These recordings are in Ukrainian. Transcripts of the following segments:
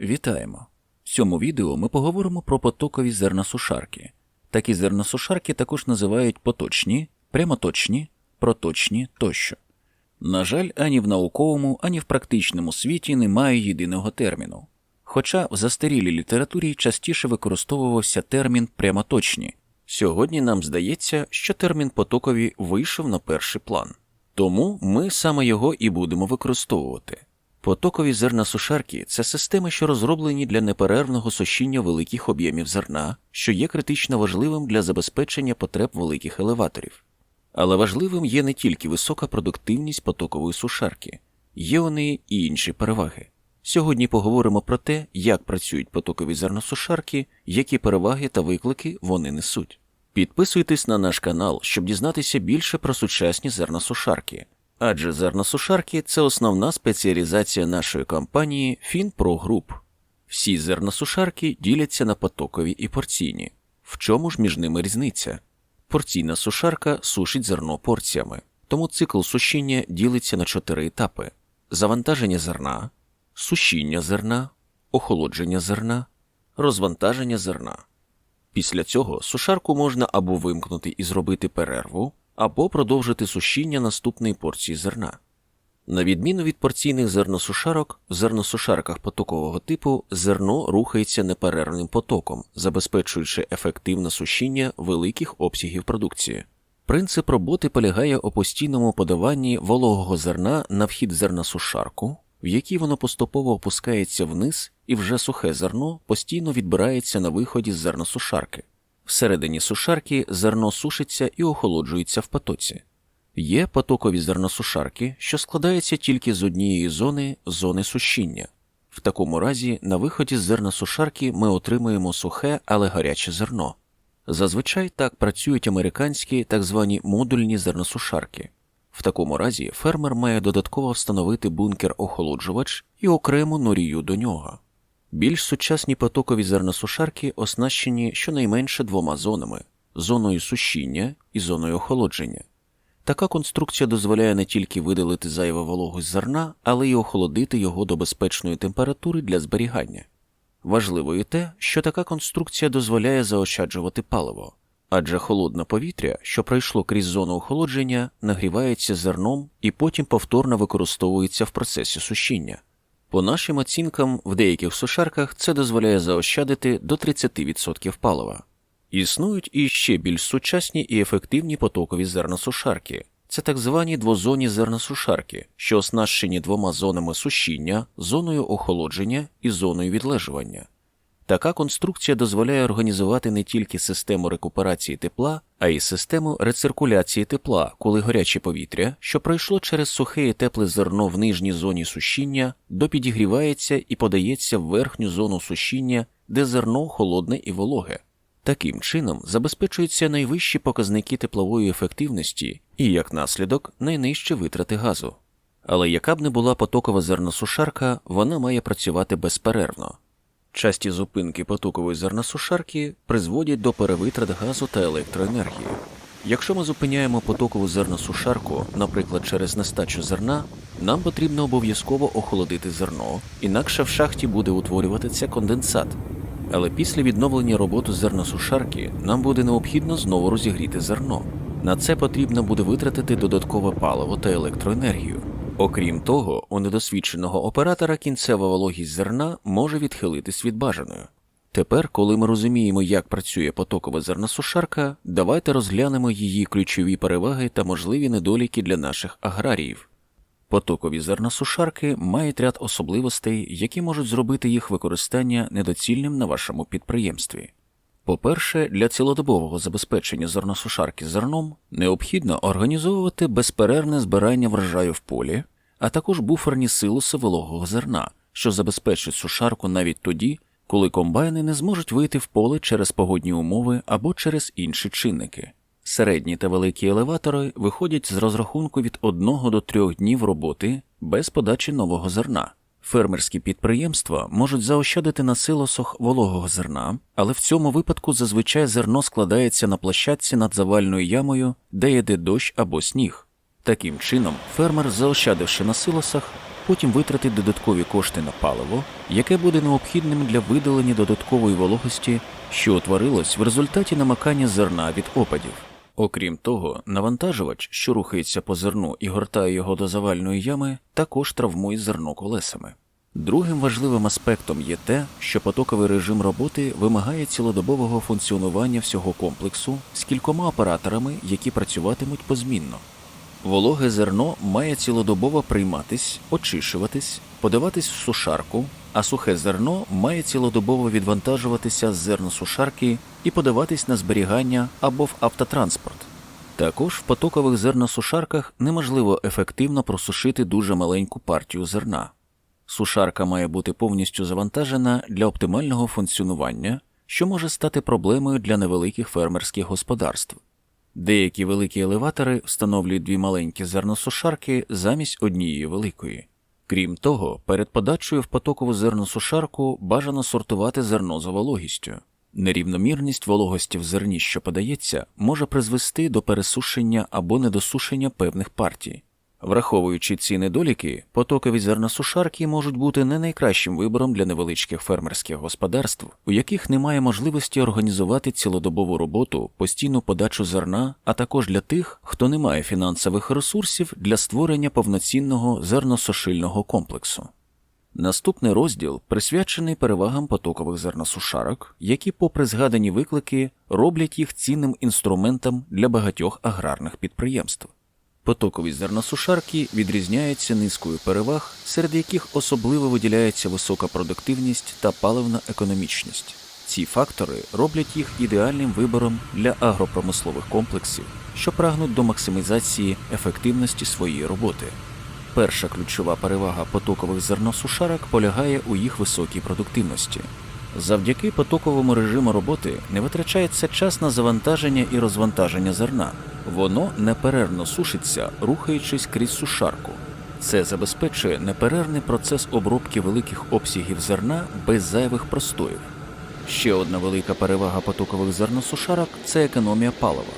Вітаємо! В цьому відео ми поговоримо про потокові зерносушарки. Такі зерносушарки також називають поточні, прямоточні, проточні тощо. На жаль, ані в науковому, ані в практичному світі немає єдиного терміну. Хоча в застарілій літературі частіше використовувався термін прямоточні. Сьогодні нам здається, що термін потокові вийшов на перший план. Тому ми саме його і будемо використовувати. Потокові зерносушарки це системи, що розроблені для неперервного сушіння великих об'ємів зерна, що є критично важливим для забезпечення потреб великих елеваторів. Але важливим є не тільки висока продуктивність потокової сушарки, є неї і інші переваги. Сьогодні поговоримо про те, як працюють потокові зерносушарки, які переваги та виклики вони несуть. Підписуйтесь на наш канал, щоб дізнатися більше про сучасні зерносушарки. Адже зерносушарки це основна спеціалізація нашої компанії FinPro Group. Всі зерносушарки діляться на потокові і порційні. В чому ж між ними різниця? Порційна сушарка сушить зерно порціями, тому цикл сушіння ділиться на чотири етапи: завантаження зерна, сушіння зерна, охолодження зерна, розвантаження зерна. Після цього сушарку можна або вимкнути і зробити перерву, або продовжити сушіння наступної порції зерна. На відміну від порційних зерносушарок, в зерносушарках потокового типу зерно рухається неперервним потоком, забезпечуючи ефективне сушіння великих обсягів продукції. Принцип роботи полягає у постійному подаванні вологого зерна на вхід зерносушарку, в якій воно поступово опускається вниз, і вже сухе зерно постійно відбирається на виході з зерносушарки. Всередині сушарки зерно сушиться і охолоджується в потоці. Є потокові зерносушарки, що складаються тільки з однієї зони зони сушіння. В такому разі на виході з зерносушарки ми отримуємо сухе, але гаряче зерно. Зазвичай так працюють американські так звані модульні зерносушарки. В такому разі фермер має додатково встановити бункер-охолоджувач і окрему норію до нього. Більш сучасні потокові зерносушарки оснащені щонайменше двома зонами зоною сушіння і зоною охолодження. Така конструкція дозволяє не тільки видалити зайве вологу з зерна, але й охолодити його до безпечної температури для зберігання. Важливо і те, що така конструкція дозволяє заощаджувати паливо, адже холодне повітря, що пройшло крізь зону охолодження, нагрівається зерном і потім повторно використовується в процесі сушіння. По нашим оцінкам, в деяких сушарках це дозволяє заощадити до 30% палива. Існують і ще більш сучасні і ефективні потокові зерносушарки. Це так звані двозонні зерносушарки, що оснащені двома зонами сушіння, зоною охолодження і зоною відлежування. Така конструкція дозволяє організувати не тільки систему рекуперації тепла, а й систему рециркуляції тепла, коли гаряче повітря, що пройшло через сухе і тепле зерно в нижній зоні сушіння, допідігрівається і подається в верхню зону сушіння, де зерно холодне і вологе. Таким чином забезпечуються найвищі показники теплової ефективності і, як наслідок, найнижчі витрати газу. Але яка б не була потокова зерносушарка, вона має працювати безперервно. Часті зупинки потокової зерносушарки призводять до перевитрат газу та електроенергії. Якщо ми зупиняємо потокову зерносушарку, наприклад, через нестачу зерна, нам потрібно обов'язково охолодити зерно, інакше в шахті буде утворюватися конденсат. Але після відновлення роботи зерносушарки нам буде необхідно знову розігріти зерно. На це потрібно буде витратити додаткове паливо та електроенергію. Окрім того, у недосвідченого оператора кінцева вологість зерна може відхилитись від бажаної. Тепер, коли ми розуміємо, як працює потокова зерносушарка, давайте розглянемо її ключові переваги та можливі недоліки для наших аграріїв. Потокові зерносушарки мають ряд особливостей, які можуть зробити їх використання недоцільним на вашому підприємстві. По-перше, для цілодобового забезпечення зерносушарки зерном необхідно організовувати безперервне збирання врожаю в полі, а також буферні силоси вологого зерна, що забезпечать сушарку навіть тоді, коли комбайни не зможуть вийти в поле через погодні умови або через інші чинники. Середні та великі елеватори виходять з розрахунку від 1 до 3 днів роботи без подачі нового зерна. Фермерські підприємства можуть заощадити на силосох вологого зерна, але в цьому випадку зазвичай зерно складається на площадці над завальною ямою, де йде дощ або сніг. Таким чином, фермер, заощадивши на силосах, потім витратить додаткові кошти на паливо, яке буде необхідним для видалення додаткової вологості, що утворилось в результаті намакання зерна від опадів. Окрім того, навантажувач, що рухається по зерну і гортає його до завальної ями, також травмує зерно колесами. Другим важливим аспектом є те, що потоковий режим роботи вимагає цілодобового функціонування всього комплексу з кількома операторами, які працюватимуть позмінно. Вологе зерно має цілодобово прийматись, очищуватись, подаватись в сушарку, а сухе зерно має цілодобово відвантажуватися з зерносушарки і подаватись на зберігання або в автотранспорт. Також в потокових зерносушарках неможливо ефективно просушити дуже маленьку партію зерна. Сушарка має бути повністю завантажена для оптимального функціонування, що може стати проблемою для невеликих фермерських господарств. Деякі великі елеватори встановлюють дві маленькі зерносушарки замість однієї великої. Крім того, перед подачею в потокову зерносушарку бажано сортувати зерно за вологістю. Нерівномірність вологості в зерні, що подається, може призвести до пересушення або недосушення певних партій. Враховуючи ці недоліки, потокові зерносушарки можуть бути не найкращим вибором для невеличких фермерських господарств, у яких немає можливості організувати цілодобову роботу, постійну подачу зерна, а також для тих, хто не має фінансових ресурсів для створення повноцінного зерносушильного комплексу. Наступний розділ присвячений перевагам потокових зерносушарок, які, попри згадані виклики, роблять їх цінним інструментом для багатьох аграрних підприємств. Потокові зерносушарки відрізняються низкою переваг, серед яких особливо виділяється висока продуктивність та паливна економічність. Ці фактори роблять їх ідеальним вибором для агропромислових комплексів, що прагнуть до максимізації ефективності своєї роботи. Перша ключова перевага потокових зерносушарок полягає у їх високій продуктивності. Завдяки потоковому режиму роботи не витрачається час на завантаження і розвантаження зерна. Воно неперервно сушиться, рухаючись крізь сушарку. Це забезпечує неперервний процес обробки великих обсягів зерна без зайвих простоїв. Ще одна велика перевага потокових зерносушарок це економія палива.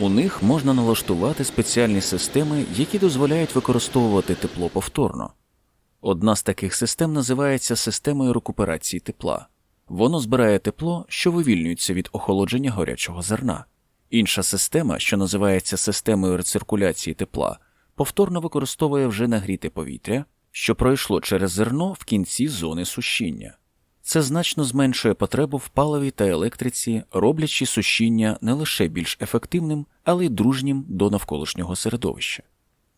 У них можна налаштувати спеціальні системи, які дозволяють використовувати тепло повторно. Одна з таких систем називається системою рекуперації тепла. Воно збирає тепло, що вивільнюється від охолодження горячого зерна. Інша система, що називається системою рециркуляції тепла, повторно використовує вже нагріте повітря, що пройшло через зерно в кінці зони сушіння. Це значно зменшує потребу в паливі та електриці, роблячи сушіння не лише більш ефективним, але й дружнім до навколишнього середовища.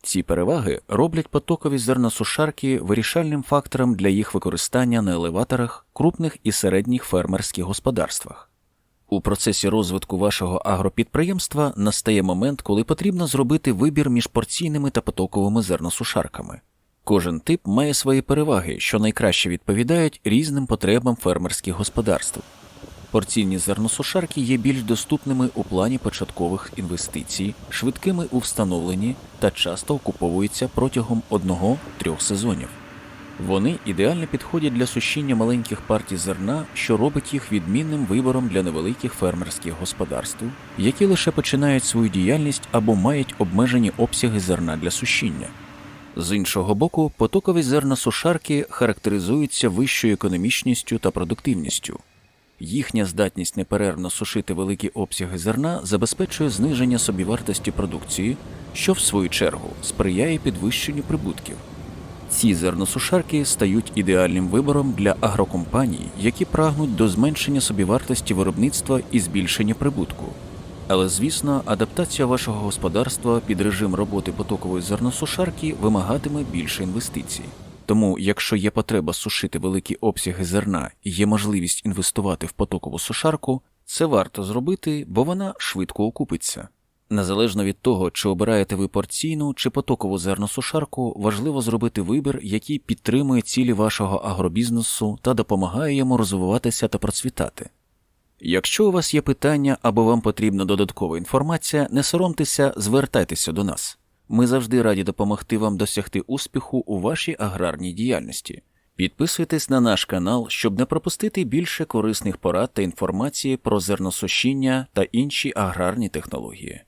Ці переваги роблять потокові зерносушарки вирішальним фактором для їх використання на елеваторах, крупних і середніх фермерських господарствах. У процесі розвитку вашого агропідприємства настає момент, коли потрібно зробити вибір між порційними та потоковими зерносушарками. Кожен тип має свої переваги, що найкраще відповідають різним потребам фермерських господарств. Порційні зерносушарки є більш доступними у плані початкових інвестицій, швидкими у встановленні та часто окуповуються протягом одного-трьох сезонів. Вони ідеально підходять для сушіння маленьких партій зерна, що робить їх відмінним вибором для невеликих фермерських господарств, які лише починають свою діяльність або мають обмежені обсяги зерна для сушіння. З іншого боку, потокові зерносушарки характеризуються вищою економічністю та продуктивністю. Їхня здатність неперервно сушити великі обсяги зерна забезпечує зниження собівартості продукції, що в свою чергу сприяє підвищенню прибутків. Ці зерносушарки стають ідеальним вибором для агрокомпаній, які прагнуть до зменшення собівартості виробництва і збільшення прибутку. Але, звісно, адаптація вашого господарства під режим роботи потокової зерносушарки вимагатиме більше інвестицій. Тому, якщо є потреба сушити великі обсяги зерна і є можливість інвестувати в потокову сушарку, це варто зробити, бо вона швидко окупиться. Незалежно від того, чи обираєте ви порційну чи потокову зерносушарку, важливо зробити вибір, який підтримує цілі вашого агробізнесу та допомагає йому розвиватися та процвітати. Якщо у вас є питання або вам потрібна додаткова інформація, не соромтеся, звертайтеся до нас. Ми завжди раді допомогти вам досягти успіху у вашій аграрній діяльності. Підписуйтесь на наш канал, щоб не пропустити більше корисних порад та інформації про зерносушіння та інші аграрні технології.